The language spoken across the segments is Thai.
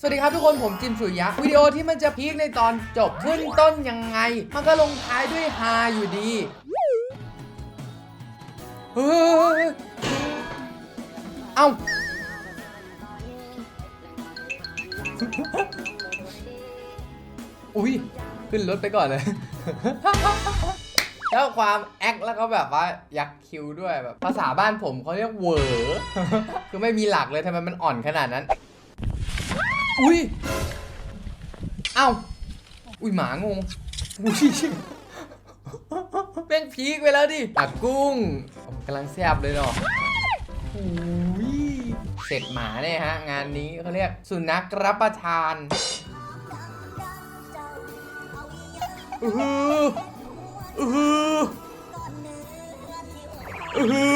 สวัสดีครับทุกคนผมจิมสุริยะ วิดีโอที่มันจะพีคในตอนจบขึ้นต้นยังไง มันก็ลงท้ายด้วยฮาอยู่ดีเฮ้ยเอ้าอุ้ยขึ้นรถไปก่อนเลย แล้วความแอคแล้วก็แบบว่ายักคิวด้วยแบบ ภาษาบ้านผมเขาเรียกเหวอคือไม่มีหลักเลยทำไมมันอ่อนขนาดนั้น อุ้ยเอ้าอุ้ยหมางงอุ้ยแม่งพีคไปแล้วดิอัดกุ้งผมกำลังแซบเลยเนาะอุ้ยเสร็จหมาเนี่ยฮะ งานนี้เขาเรียกสุนัขรับประทานอือหืออือหือ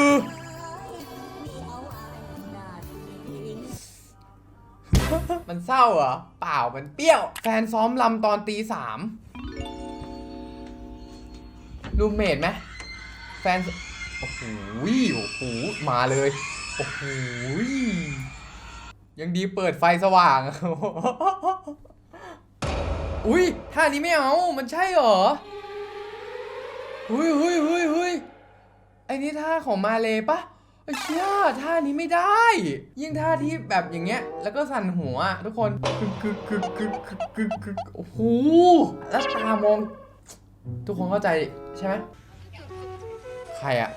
เศร้าเหรอ เปล่ามันเปรี้ยว แฟนซ้อมลำตอนตีสามรูมเมทไหมแฟน โอ้โหโอ้โหมาเลย โอ้โหยังดีเปิดไฟสว่าง อุ้ยท่านี้ไม่เอา มันใช่เหรอหุยหุยหุยหุยไอ้นี่ท่าของมาเลยปะ เชี่ยท่านี้ไม่ได้ ยิ่งท่าที่แบบอย่างเงี้ย แล้วก็สั่นหัวทุกคนกึกกึกกึกกึกกึกกึกกึกโอ้โหแล้วตามอง ทุกคนเข้าใจใช่ไหมใครอะ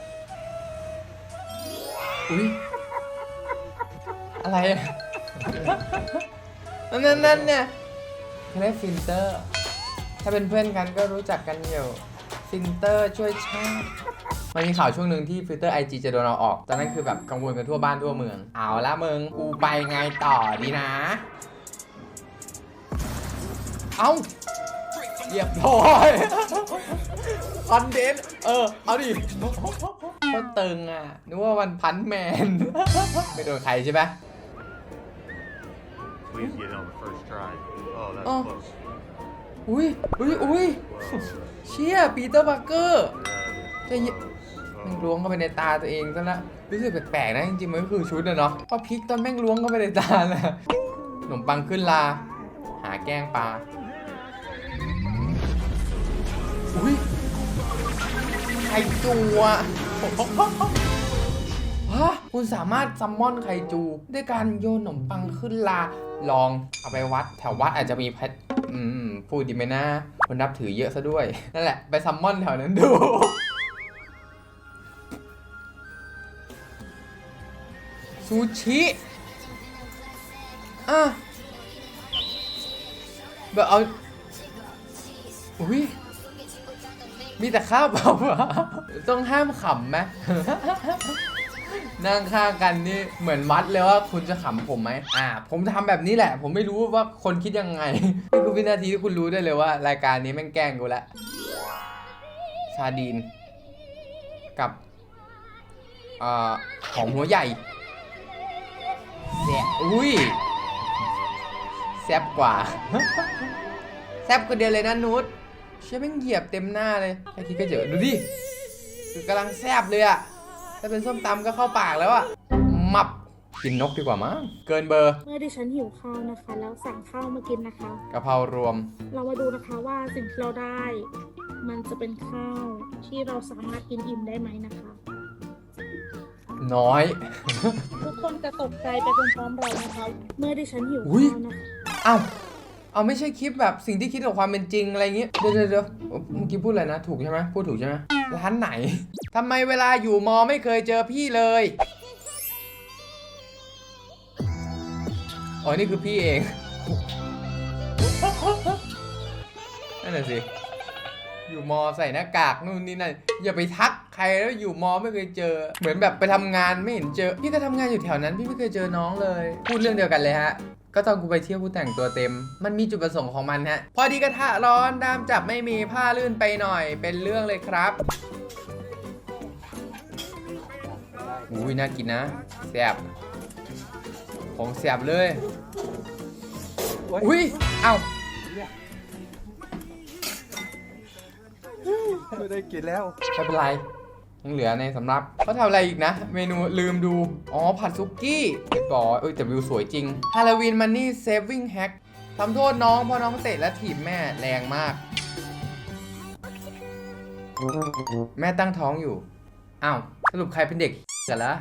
อุ้ยอะไรอะนั่นนั่นนั่นเนี่ยเขาเรียกฟิลเตอร์ ถ้าเป็นเพื่อนกันก็รู้จักกันอยู่ฟิลเตอร์ช่วยชาติ มันมีข่าวช่วงหนึ่งที่ฟิลเตอร์ IG จะโดนเอาออก ตอนนั้นคือแบบกังวลกันทั่วบ้านทั่วเมือง เอาละมึงกูไปไงต่อดีนะ เอาเรียบร้อยคอนเทนต์เออ เอาดิโคตรตึงอะ นึกว่าวันพันแมน ไม่โดนใครใช่ไหม Please get it on the first try. Oh, that's Oh. close. อุ้ยอุ้ยอุ้ย Whoa. เชี่ยปีเตอร์บักเกอร์ Yeah, ใจเย็น Oh. แม่งล้วงเข้าไปในตาตัวเองซะละรู้สึกแปลกๆนะจริงๆมันก็คือชุดอะเนาะพอพลิกตอนแม่งล้วงเข้าไปในตาเลยขนมปังขึ้นลา หาแกล้งปลาอุ้ยไข่จูอะฮะคุณสามารถซัมมอนไข่จู ด้วยการโยนขนมปังขึ้นลาลองเอาไปวัด แถววัดอาจจะมีแพทอืมพูดดีไหมนะคนนับถือเยอะซะด้วย นั่นแหละ ไปซัมมอนแถวนั้นดู ซูชิอะแบบเอา อุ้ยมีแต่ข้าวเปล่าต้องห้ามขำไหมนั่งข้างกันนี่เหมือนวัดเลยว่าคุณจะขำผมไหมอ่า ผมทำแบบนี้แหละ ผมไม่รู้ว่าคนคิดยังไงนี่คือวินาทีที่คุณรู้ได้เลยว่า รายการนี้แม่งแกล้งกูล้วซาดีนกับอ่อของหัวใหญ่ แซ่บอุ้ยแซ่บกว่า แซ่บกว่าเดียวเลยนะนุชเชื่อแม่งเหยียบเต็มหน้าเลยแค่คิดก็เจอดูดิคือกำลังแซ่บเลยอะถ้าเป็นส้มตำก็เข้าปากแล้วอะมับกินนกดีกว่ามั้งเกินเบอร์ เมื่อดิฉันหิวข้าวนะคะ แล้วสั่งข้าวมากินนะคะกะเพรารวม เรามาดูนะคะว่าสิ่งที่เราได้ มันจะเป็นข้าวที่เราสามารถกินอิ่มได้ไหมนะคะ น้อย ทุกคนจะตกใจไปพร้อมๆเรานะคะเมื่อดิฉันหิวอุ๊ยข้าวนะคะเอ้าเอาไม่ใช่คลิปแบบสิ่งที่คิดกับความเป็นจริงอะไรอย่างเงี้ยเดี๋ยวเดี๋ยวเดี๋ยวเมื่อกี้พูดอะไรนะ ถูกใช่ไหมพูดถูกใช่ไหมร้านไหน ทำไมเวลาอยู่มอไม่เคยเจอพี่เลย อ๋อ นี่คือพี่เอง นั่นแหละสิ อยู่มอใส่หน้ากากนู่นนี่นั่นอย่าไปทัก ใครแล้วอยู่มอไม่เคยเจอ เหมือนแบบไปทำงานไม่เห็นเจอ พี่ก็ทำงานอยู่แถวนั้น พี่ไม่เคยเจอน้องเลย พูดเรื่องเดียวกันเลยฮะ ก็ตอนกูไปเที่ยวกูแต่งตัวเต็ม มันมีจุดประสงค์ของมันฮะ พอดีกระทะร้อนน้ำจับไม่มีผ้าลื่นไปหน่อย เป็นเรื่องเลยครับอุ้ยน่ากินนะแซ่บของแซ่บเลยอุ้ยเอ้าไม่ได้กินแล้วไม่เป็นไร ยังเหลือในสำรับเขาทำอะไรอีกนะ เมนูลืมดู อ๋อ ผัดซุกี้เรียบร้อยเอ้ยแต่วิวสวยจริงฮาโลวีนมันนี่เซฟวิ่งแฮกทำโทษน้องเพราะน้องเตะและถีบแม่แรงมาก แม่ตั้งท้องอยู่ อ้าว สรุปใครเป็นเด็กกันละ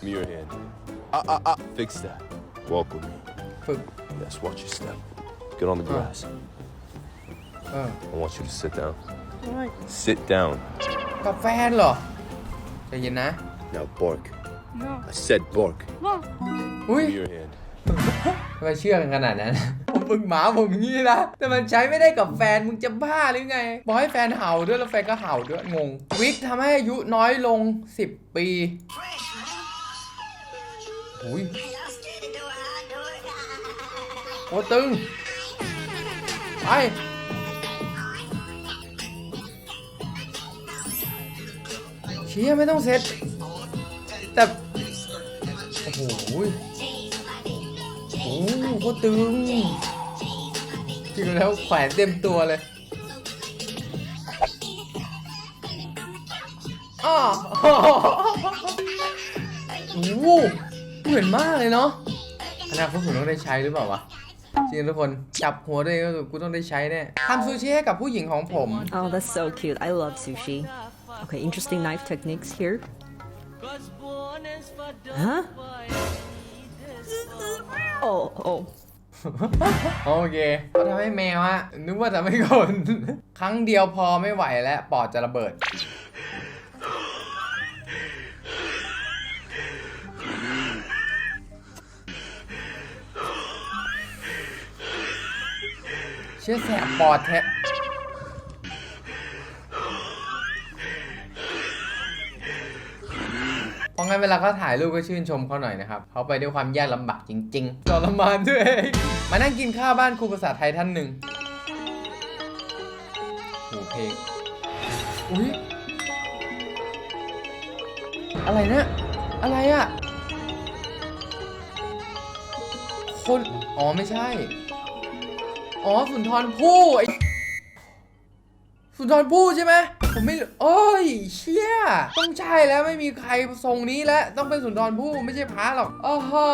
Give me your hand. Ah, ah, ah. Fix that. Walk with me. ฝึก Yes, watch your step. Get on the grass. เออ I want you to sit down. Sit down. กับแฟนเหรอใจเย็นนะ Now bark. I said bark. อุ้ย Give me your hand. ทำไมเชื่อกันขนาดนั้น ผมฝึกหมาผมอย่างนี้นะ แต่มันใช้ไม่ได้กับแฟน มึงจะบ้าหรือไง บอกให้แฟนเห่าด้วยแล้วแฟนก็เห่าด้วย งง วิกทำให้อายุน้อยลง 10 ปีอุ้ยโคตรตึง ไป ชี่ยไม่ต้องเซ็ตแต่โอ้โหโอ้โหโคตรตึงจริงแล้วแขวนเต็มตัวเลยอ้อโอ้โหเหมือนมากเลยเนาะอนาคตผมต้องได้ใช้หรือเปล่าวะจริงทุกคนจับหัวด้วยก็กูต้องได้ใช้แน่ทำซูชิให้กับผู้หญิงของผม Oh, that's so cute. I love sushi. Okay, interesting knife techniques here. Huh? Oh, oh. โอเคเขาทำให้แมวฮะ นึกว่าทำให้คน ครั้งเดียวพอไม่ไหวแล้ว ปอดจะระเบิด เชื่อแสบปอดแท้เพราะงั้น เวลาเขาถ่ายรูปก็ชื่นชมเขาหน่อยนะครับเขาไปด้วยความยากลำบากจริงๆทรมานด้วยมานั่งกินข้าวบ้านครูภาษาไทยท่านหนึ่งโหเพลงอุ้ยอะไรเนี่ยอะไรอะ คน อ๋อไม่ใช่ อ๋อสุนทรภู่ไอสุนทรภู่ใช่ไหม ผมไม่รู้โอ้ยเชี่ยต้องใช่แล้วไม่มีใครทรงนี้แล้วต้องเป็นสุนทรภู่ไม่ใช่พระหรอกอ้อฮะ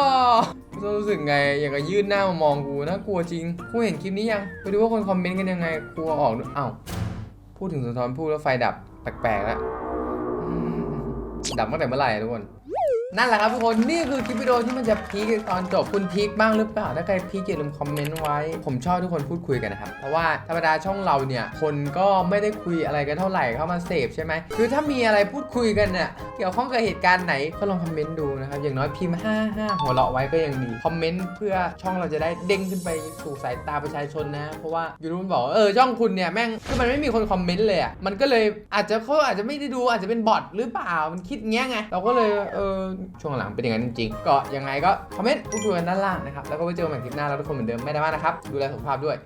จะรู้สึกไงอย่างกับยื่นหน้ามามองกูน่ากลัวจริงกูเห็นคลิปนี้ยังไปดูว่าคนคอมเมนต์กันยังไงกลัวออกด้วยอ้าวพูดถึงสุนทรภู่แล้วไฟดับแปลกๆแล้วดับตั้งแต่เมื่อไหร่ทุกคน นั่นแหละครับทุกคนนี่คือคลิปวิดีโอที่มันจะพีคตอนจบคุณพีคบ้างหรือเปล่าถ้าใครพีคอย่าลืมคอมเมนต์ไว้ ผมชอบทุกคนพูดคุยกันนะครับ เพราะว่าธรรมดาช่องเราเนี่ย คนก็ไม่ได้คุยอะไรกันเท่าไหร่เข้ามาเสพใช่ไหมคือถ้ามีอะไรพูดคุยกันเนี่ยเกี่ยวข้องกับเหตุการณ์ไหนก็ลองคอมเมนต์ดูนะครับอย่างน้อยพิมพ์5 5หัวเราะไว้ก็ยังดีคอมเมนต์เพื่อช่องเราจะได้เด้งขึ้นไปสู่สายตาประชาชนนะ เพราะว่ายูทูบมันบอกเออช่องคุณเนี่ยแม่งคือมันไม่มีคนคอมเมนต์เลยอะมันก็เลยอาจจะเขาอาจจะไม่ได้ดูอาจจะเป็นบอทหรือเปล่ามันคิดเงี้ยไงเราก็เลยเออช่วงหลังเป็นอย่างนั้นจริงๆ ก็ยังไงก็คอมเมนต์พูดคุยกันด้านล่างนะครับ แล้วก็ไว้เจอกันใหม่คลิปหน้าแล้วทุกคนเหมือนเดิมไม่ได้มานะครับ ดูแลสุขภาพด้วย